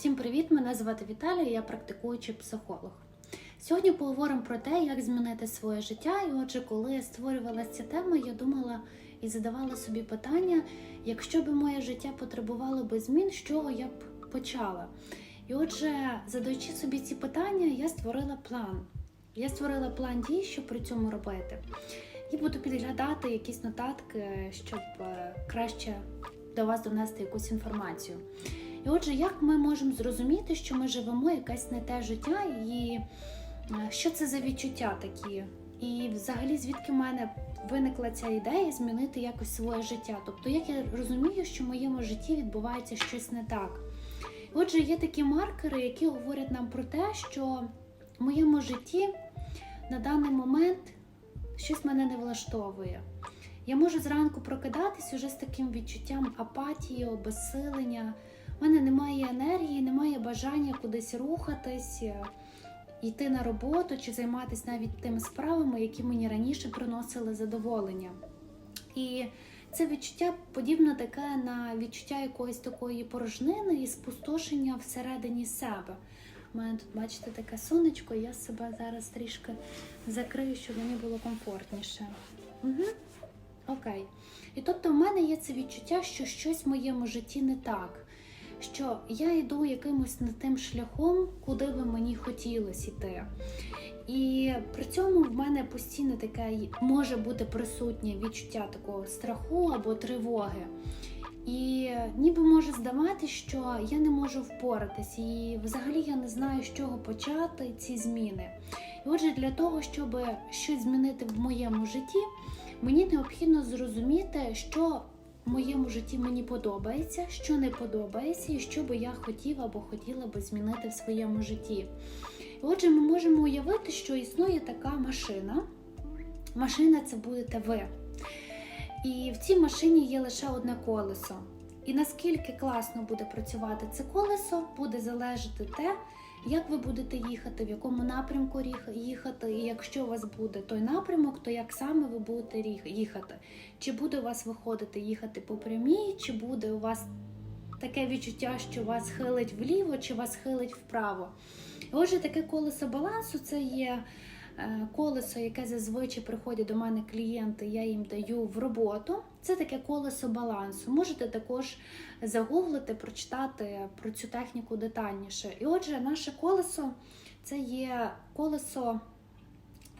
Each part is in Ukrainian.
Всім привіт! Мене звати Віталія, я практикуючий психолог. Сьогодні поговоримо про те, як змінити своє життя. І отже, коли я створювала ця тема, я думала і задавала собі питання, якщо б моє життя потребувало би змін, з чого я б почала. І отже, задаючи собі ці питання, я створила план. Я створила план дій, що при цьому робити. І буду підглядати якісь нотатки, щоб е, краще до вас донести якусь інформацію. І отже, як ми можемо зрозуміти, що ми живемо якесь не те життя, і е, що це за відчуття такі? І взагалі, звідки в мене виникла ця ідея змінити якось своє життя? Тобто, як я розумію, що в моєму житті відбувається щось не так. Отже, є такі маркери, які говорять нам про те, що в моєму житті на даний момент щось мене не влаштовує. Я можу зранку прокидатись уже з таким відчуттям апатії, обезсилення. У мене немає енергії, немає бажання кудись рухатись, е, йти на роботу чи займатися навіть тими справами, які мені раніше приносили задоволення. І це відчуття подібне таке на відчуття якоїсь такої порожнини і спустошення всередині себе. У мене тут, бачите, таке сонечко, я себе зараз трішки закрию, щоб мені було комфортніше. Угу. Окей. І тобто в мене є це відчуття, що щось в моєму житті не так, що я йду якимось не тим шляхом, куди би мені хотілося йти. І при цьому в мене постійно таке може бути присутнє відчуття такого страху або тривоги. І ніби може здавати, що я не можу впоратись, і взагалі я не знаю, з чого почати ці зміни. І отже, для того, щоб щось змінити в моєму житті, мені необхідно зрозуміти, що в моєму житті мені подобається, що не подобається, і що би я хотіла або хотіла би змінити в своєму житті. Отже, ми можемо уявити, що існує така машина. Машина це будете ви. І в цій машині є лише одне колесо. І наскільки класно буде працювати це колесо, буде залежати те, як ви будете їхати, в якому напрямку їхати, і якщо у вас буде той напрямок, то як саме ви будете їхати? Чи буде у вас виходити їхати по прямій, чи буде у вас таке відчуття, що вас хилить вліво, чи вас хилить вправо? Отже, таке колесо балансу це є колесо, яке зазвичай приходять до мене клієнти, я їм даю в роботу. Це таке колесо балансу. Можете також загуглити, прочитати про цю техніку детальніше. І отже, наше колесо це є колесо.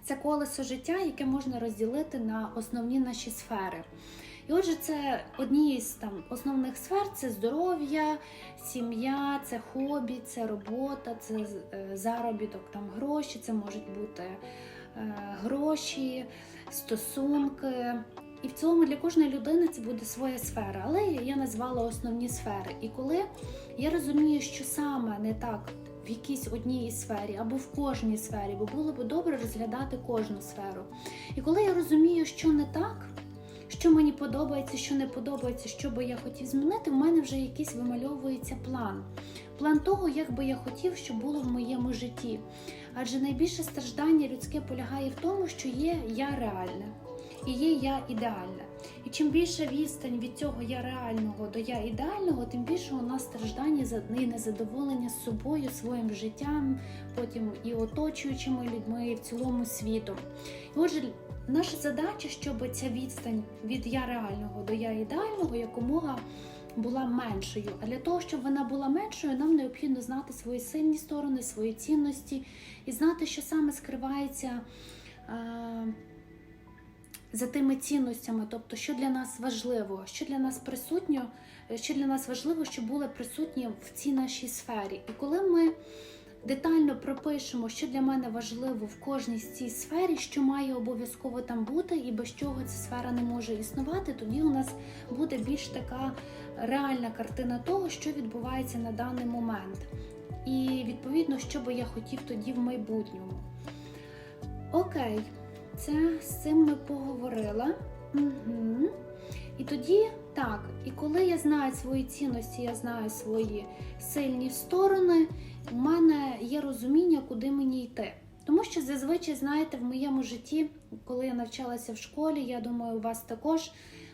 Це колесо життя, яке можна розділити на основні наші сфери. І отже, це одні з там основних сфер це здоров'я, сім'я, це хобі, це робота, це заробіток, там гроші, це можуть бути е, гроші, стосунки. І в цілому для кожної людини це буде своя сфера. Але я назвала основні сфери. І коли я розумію, що саме не так в якійсь одній сфері або в кожній сфері, бо було б добре розглядати кожну сферу. І коли я розумію, що не так що мені подобається, що не подобається, що би я хотів змінити, в мене вже якийсь вимальовується план. План того, як би я хотів, щоб було в моєму житті. Адже найбільше страждання людське полягає в тому, що є я реальне і є я ідеальне. І чим більше відстань від цього я реального до я ідеального, тим більше у нас страждання і незадоволення з собою, своїм життям, потім і оточуючими людьми, і в цілому світом. І отже, Наша задача, щоб ця відстань від я реального до я ідеального якомога була меншою. А для того, щоб вона була меншою, нам необхідно знати свої сильні сторони, свої цінності і знати, що саме скривається а, за тими цінностями, тобто, що для нас важливо, що для нас присутньо, що для нас важливо, щоб було присутнє в цій нашій сфері. І коли ми детально пропишемо, що для мене важливо в кожній з цій сфері, що має обов'язково там бути, і без чого ця сфера не може існувати, тоді у нас буде більш така реальна картина того, що відбувається на даний момент. І відповідно, що би я хотів тоді в майбутньому. Окей, це з цим ми поговорили. Угу. І тоді так, і коли я знаю свої цінності, я знаю свої сильні сторони, у мене є розуміння, куди мені йти. Тому що зазвичай, знаєте, в моєму житті, коли я навчалася в школі, я думаю, у вас також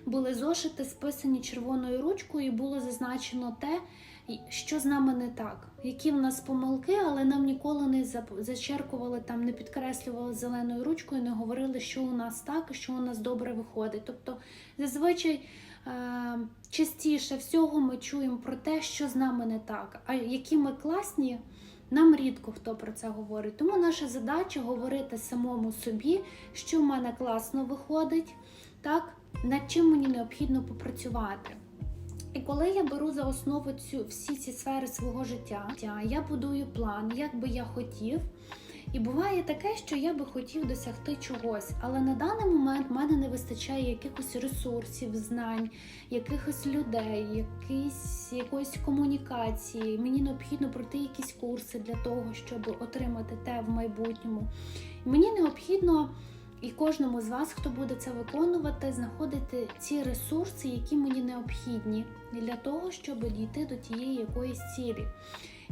були зошити, списані червоною ручкою, і було зазначено те, що з нами не так, які в нас помилки, але нам ніколи не зачеркували там, не підкреслювали зеленою ручкою, не говорили, що у нас так, що у нас добре виходить. Тобто, зазвичай частіше всього ми чуємо про те, що з нами не так, а які ми класні. Нам рідко хто про це говорить. Тому наша задача говорити самому собі, що в мене класно виходить, так, над чим мені необхідно попрацювати. І коли я беру за основу цю всі ці сфери свого життя, я будую план, як би я хотів. І буває таке, що я би хотів досягти чогось, але на даний момент в мене не вистачає якихось ресурсів, знань, якихось людей, якісь, якоїсь комунікації. Мені необхідно пройти якісь курси для того, щоб отримати те в майбутньому. Мені необхідно і кожному з вас, хто буде це виконувати, знаходити ці ресурси, які мені необхідні для того, щоб дійти до тієї якоїсь цілі.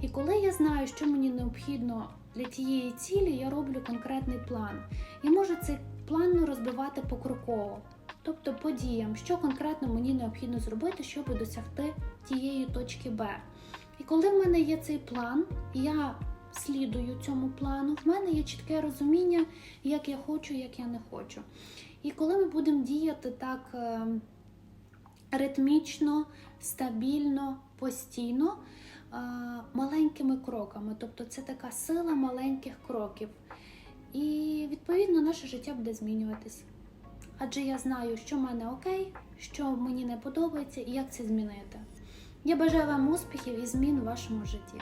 І коли я знаю, що мені необхідно для тієї цілі, я роблю конкретний план. Я можу цей план розбивати покроково, тобто по діям, що конкретно мені необхідно зробити, щоб досягти тієї точки Б. І коли в мене є цей план, я слідую цьому плану, в мене є чітке розуміння, як я хочу, як я не хочу. І коли ми будемо діяти так е, ритмічно, стабільно, постійно, маленькими кроками, тобто це така сила маленьких кроків. І відповідно наше життя буде змінюватись. Адже я знаю, що в мене окей, що мені не подобається і як це змінити. Я бажаю вам успіхів і змін у вашому житті.